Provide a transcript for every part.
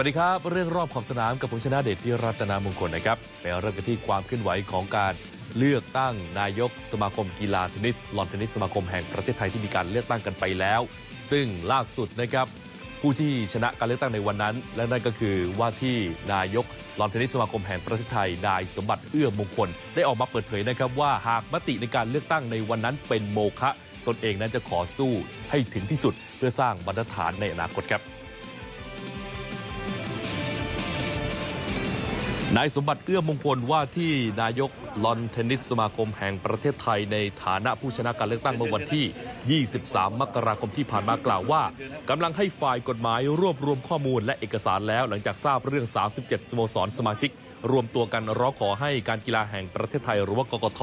วัสดีครับ เรื่องรอบขอบสนามกับผมชนะเดชที่รัตนามงคลนะครับไปเริ่มกันที่ความเคลื่อนไหวของการเลือกตั้งนายกสมาคมกีฬาเทนนิสลอนเทนนิสสมาคมแห่งประเทศไทยที่มีการเลือกตั้งกันไปแล้ว ซึ่งล่าสุดนะครับผู้ที่ชนะการเลือกตั้งในวันนั้น และนั่นก็คือว่าที่นายกลอนเทนนิสสมาคมแห่งประเทศไทยนายสมบัติเอื้อมงคล ได้ออกมาเปิดเผยนะครับว่าหากมติในการเลือกตั้งในวันนั้นเป็นโมฆะตนเองนั้นจะขอสู้ให้ถึงที่สุด เพื่อสร้างบรรทัดฐานในอนาคตครับ นายสมบัติเอื้อมงคลว่าที่นายกลอนเทนนิสสมาคมแห่งประเทศไทยในฐานะผู้ชนะการเลือกตั้งเมื่อวันที่ 23 มกราคมที่ผ่านมากล่าวว่ากำลังให้ฝ่ายกฎหมายรวบรวมข้อมูลและเอกสารแล้วหลังจากทราบเรื่อง 37 สโมสรสมาชิก รวมตัวกันร้องขอให้การกีฬาแห่งประเทศไทยหรือว่ากกท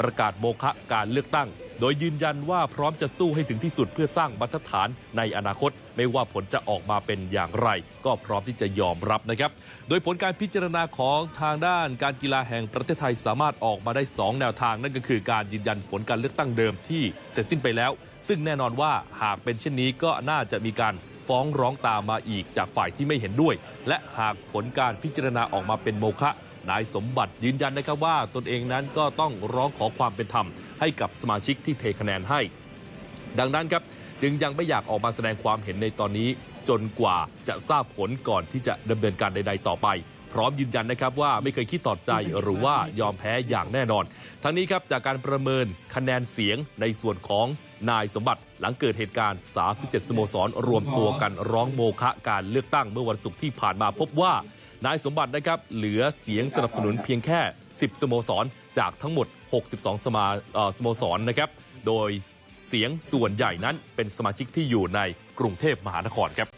ประกาศโมฆะการเลือกตั้ง โดยยืนยันว่าพร้อมจะสู้ให้ถึงที่สุดเพื่อสร้างบรรทัดฐานในอนาคตไม่ว่าผลจะออกมาเป็นอย่างไร ก็พร้อมที่จะยอมรับนะครับ โดยผลการพิจารณาของทางด้านการกีฬาแห่งประเทศไทยสามารถออกมาได้ 2 แนวทาง นั่นก็คือการยืนยันผลการเลือกตั้งเดิมที่เสร็จสิ้นไปแล้ว ซึ่งแน่นอนว่าหากเป็นเช่นนี้ก็น่าจะมีการฟ้องร้องตามมาอีกจากฝ่ายที่ไม่เห็นด้วย และหากผลการพิจารณาออกมาเป็นโมฆะ นายสมบัติยืนยันนะครับว่าตนเองนั้นก็ต้องร้องขอความเป็นธรรมให้กับสมาชิกที่เทคะแนนให้ ดังนั้นครับจึงยังไม่อยากออกมาแสดงความเห็นในตอนนี้จนกว่าจะทราบผลก่อนที่จะดำเนินการใด ๆ ต่อไป พร้อมยืนยันนะครับว่าไม่เคยคิดต่อใจหรือว่ายอมแพ้อย่างแน่นอน ทั้งนี้ครับจากการประเมินคะแนนเสียงในส่วนของนายสมบัติหลังเกิดเหตุการณ์ 37 สโมสร รวมตัวกันร้องโมฆะการเลือกตั้งเมื่อวันศุกร์ที่ผ่านมาพบว่า นายสมบัตินะครับเหลือเสียงสนับสนุนเพียงแค่10สโมสรจากทั้งหมด62สมาสโมสรนะครับโดยเสียงส่วนใหญ่นั้นเป็นสมาชิกที่อยู่ในกรุงเทพมหานครครับ